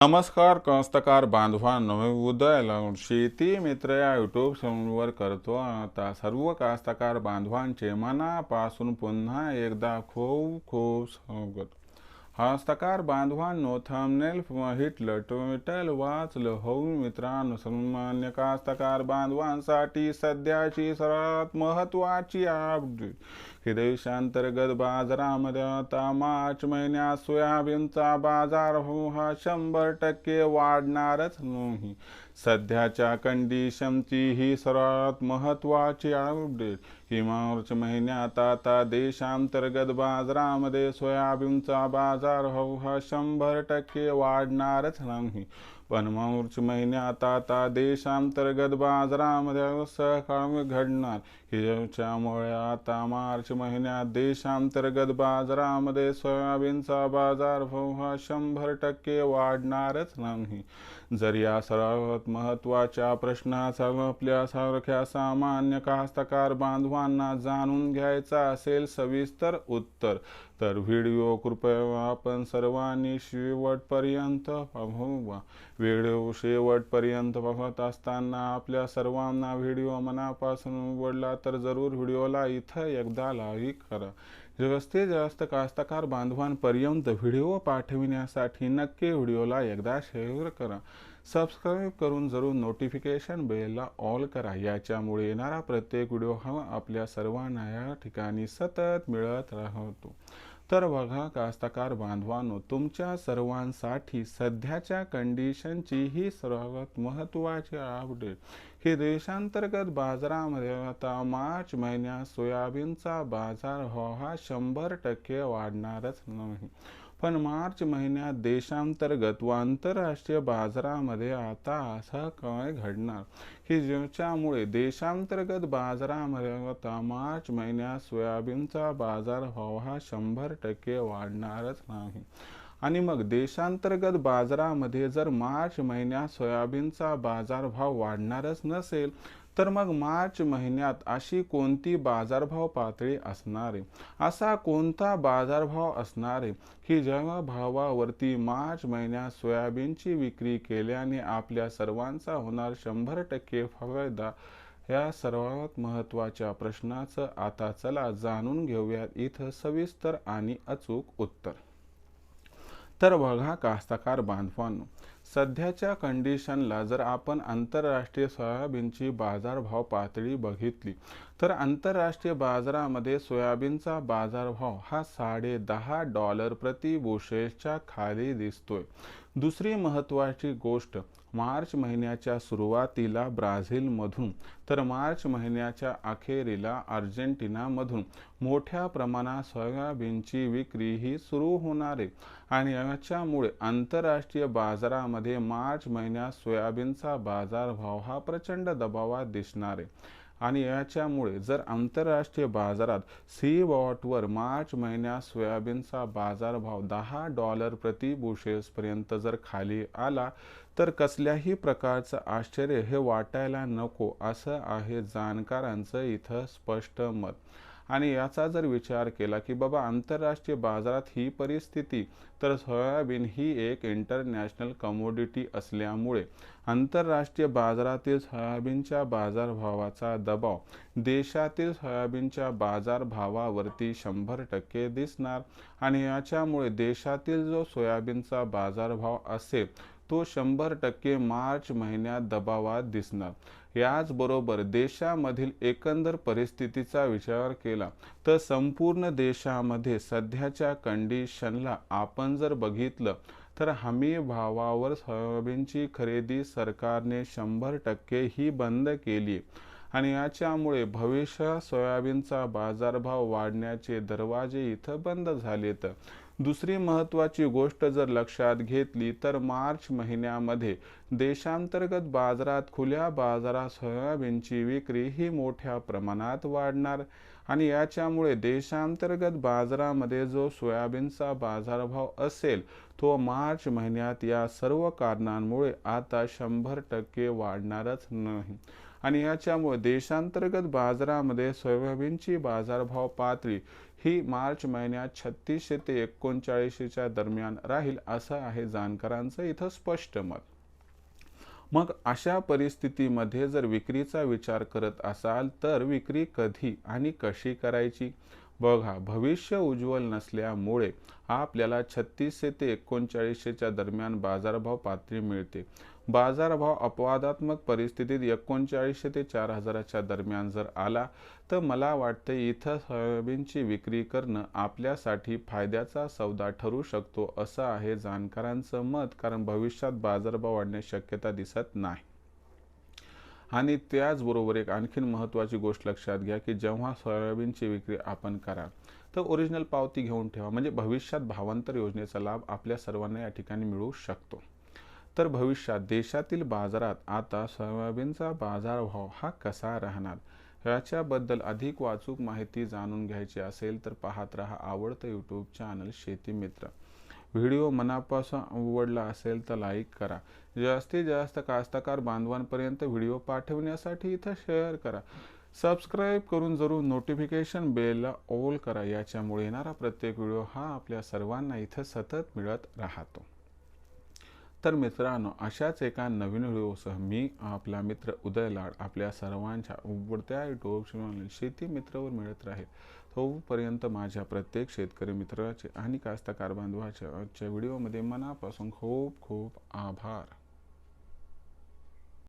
नमस्कार कास्तकार बांधवांनो मी उदय शेती मित्र या युट्यूब चॅनलवर करतो. आता सर्व कास्तकार बांधवांचे मनापासून पुन्हा एकदा खूप खूप स्वागत. हस्तकार बांधवांनो थंबनेल हिटलं ट्विटल वाचलं हो मित्रांनो सन्मान्य कास्तकार बांधवांसाठी सध्याची सर्वात महत्वाची अपडेट हृदयशांतर्गत देशांतर्गत बाजारामध्ये आता मार्च महिन्यात सोयाबीनचा बाजार हा शंभर टक्के वाढणारच नाही. सध्याच्या कंडिशनची ही सर्वात महत्वाची अपडेट ही मार्च महिन्यात आता देशांतर्गत बाजारामध्ये सोयाबीनचा बाजार हा शंभर टक्के वाढणारच नाही. पण मार्च महिन्यात आता देशांतर्गत बाजारामध्ये असं घडणार. हिच्यामुळे आता मार्च महिन्यात देशांतर्गत बाजारामध्ये सोयाबीनचा बाजार भाव हा शंभर टक्के वाढणारच नाही. जर या सर्वात महत्त्वाच्या प्रश्नाचा आपल्यासारख्या सामान्य कास्तकार बांधवांना जाणून घ्यायचा असेल सविस्तर उत्तर. तर व्हिडिओ कृपया आपण सर्वांनी शेवटपर्यंत पाहूवा व्हिडिओ शेवटपर्यंत पाहत असताना आपल्या सर्वांना व्हिडिओ मनापासून आवडला तर जरूर व्हिडिओला इथं एकदा लाईक करा. जास्तीत जास्त कास्तकार बांधवांपर्यंत व्हिडिओ पाठविण्यासाठी नक्की व्हिडिओला एकदा शेअर करा. सबस्क्राईब करून जरूर नोटिफिकेशन बेलला ऑल करा. याच्यामुळे येणारा प्रत्येक व्हिडिओ हा आपल्या सर्वांना या ठिकाणी सतत मिळत राहतो. तर बघा कास्तकार बांधवांनो तुमच्या सर्वांसाठी सध्याच्या कंडिशनची ही सर्वात महत्त्वाची अपडेट ही देशांतर्गत बाजारामध्ये आता मार्च महिन्यात सोयाबीनचा बाजार हो हा शंभर टक्के वाढणारच नाही. पण मार्च महिन्यात देशांतर्गत व आंतरराष्ट्रीय बाजारामध्ये आता असं काय घडणार. की ज्याच्यामुळे देशांतर्गत बाजारामध्ये आता मार्च महिन्यात सोयाबीनचा बाजार भाव हा शंभर टक्के वाढणारच नाही. आणि मग देशांतर्गत बाजारामध्ये जर मार्च महिन्यात सोयाबीनचा बाजारभाव वाढणारच नसेल तर मग मार्च महिन्यात अशी कोणती बाजारभाव पातळी असणार आहे? असा कोणता बाजारभाव असणार आहे की जेव्हा भावावरती मार्च महिन्यात सोयाबीनची विक्री केल्याने आपल्या सर्वांचा होणार शंभर टक्के फायदा? या सर्वात महत्त्वाच्या प्रश्नाचं आता चला जाणून घेऊयात. इथं सविस्तर आणि अचूक उत्तर. तर बघा कास्तकार बांधवांनो. सध्याच्या कंडिशनला जर आपण आंतरराष्ट्रीय सोयाबीनची बाजारभाव पातळी बघितली तर आंतरराष्ट्रीय बाजारामध्ये सोयाबीनचा बाजारभाव हा साडे दहा डॉलर प्रति बुशेलच्या खाली दिसतोय. दुसरी महत्त्वाची गोष्ट मार्च महिन्याच्या सुरुवातीला ब्राझीलमधून तर मार्च महिन्याच्या अखेरीला अर्जेंटिनामधून. मोठ्या प्रमाणात सोयाबीनची विक्री ही सुरू होणार आहे. आणि याच्यामुळे आंतरराष्ट्रीय बाजारामध्ये मार्च महिन्यात सोयाबीनचा बाजारभाव हा प्रचंड दबावात दिसणार आहे. आणि याच्यामुळे जर आंतरराष्ट्रीय बाजारात सी वॉटवर मार्च महिन्यात सोयाबीनचा बाजारभाव दहा डॉलर प्रति बुशेल्सपर्यंत जर खाली आला तर कसल्याही प्रकारचं आश्चर्य हे वाटायला नको असं आहे जाणकारांचं इथं स्पष्ट मत. आणि याचा जर विचार केला की बाबा आंतरराष्ट्रीय बाजारात ही परिस्थिती तर सोयाबीन ही एक इंटरनॅशनल कमोडिटी असल्यामुळे आंतरराष्ट्रीय बाजारातील सोयाबीनच्या बाजारभावाचा दबाव देशातील सोयाबीनच्या बाजारभावावरती शंभर टक्के दिसणार. आणि याच्यामुळे देशातील जो सोयाबीनचा बाजारभाव असेल तो शंभर टक्के मार्च महिन्यात दबावात दिसणार. याचबरोबर देशामधील एकंदर परिस्थितीचा विचार केला तर संपूर्ण देशामध्ये सध्याच्या कंडिशनला आपण जर बघितलं तर हमी भावावर सोयाबीनची खरेदी सरकारने शंभर टक्के ही बंद केली आणि याच्यामुळे भविष्यात सोयाबीनचा बाजारभाव वाढण्याचे दरवाजे इथं बंद झालेत. दुसरी महत्त्वाची गोष्ट जर लक्षात घेतली तर मार्च महिन्यामध्ये देशांतर्गत बाजारात खुल्या बाजारात सोयाबीनची विक्री ही मोठ्या प्रमाणात वाढणार आणि याच्यामुळे देशांतर्गत बाजारामध्ये जो सोयाबीनचा बाजारभाव असेल तो मार्च महिन्यात या सर्व कारणांमुळे आता शंभर टक्के वाढणारच नाही. आणि याच्यामुळे देशांतर्गत बाजारामध्ये सोयाबीनची बाजारभाव पातळी ही मार्च महिन्यात छत्तीसशे ते एकोणचाळीसच्या दरम्यान राहील असं आहे जाणकारांचं इथं स्पष्ट मत. मग अशा परिस्थितीमध्ये जर विक्रीचा विचार करत असाल तर विक्री कधी आणि कशी करायची? बघा भविष्य उज्ज्वल नसल्यामुळे आपल्याला छत्तीसशे ते एकोणचाळीसशेच्या दरम्यान बाजारभाव पातळी मिळते. बाजारभाव अपवादात्मक परिस्थितीत एकोणचाळीसशे ते चार हजाराच्या दरम्यान जर आला तर मला वाटतं इथं सोयाबीनची विक्री करणं आपल्यासाठी फायद्याचा सौदा ठरू शकतो असं आहे जाणकारांचं मत. कारण भविष्यात बाजारभाव वाढण्याची शक्यता दिसत नाही. आणि त्याचबरोबर एक आणखीन महत्त्वाची गोष्ट लक्षात घ्या की जेव्हा सोयाबीनची विक्री आपण करा तर ओरिजिनल पावती घेऊन ठेवा. म्हणजे भविष्यात भावांतर योजनेचा लाभ आपल्या सर्वांना या ठिकाणी मिळू शकतो. तर भविष्यात देशातील बाजारात आता सोयाबीनचा बाजारभाव हा कसा राहणार याच्याबद्दल अधिक वाचूक माहिती जाणून घ्यायची असेल तर पाहत रहा आवडतं यूट्यूब चॅनल शेती मित्र. व्हिडिओ मनापासून आवडला असेल तर लाईक करा. जास्तीत जास्त कास्तकार बांधवांपर्यंत व्हिडिओ पाठवण्यासाठी इथं शेअर करा. सबस्क्राईब करून जरूर नोटिफिकेशन बेलला ऑल करा. याच्यामुळे येणारा प्रत्येक व्हिडिओ हा आपल्या सर्वांना इथं सतत मिळत राहतो. तर मित्रांनो अशाच एका नवीन व्हिडिओसह मी आपला मित्र उदय लाड आपल्या सर्वांच्या उघडत्या युट्यूब चॅनल शेती मित्रवर मिळत राहील. तोपर्यंत माझ्या प्रत्येक शेतकरी मित्राचे आणि कास्तकार बांधवाच्या आजच्या व्हिडिओमध्ये मनापासून खूप खूप आभार.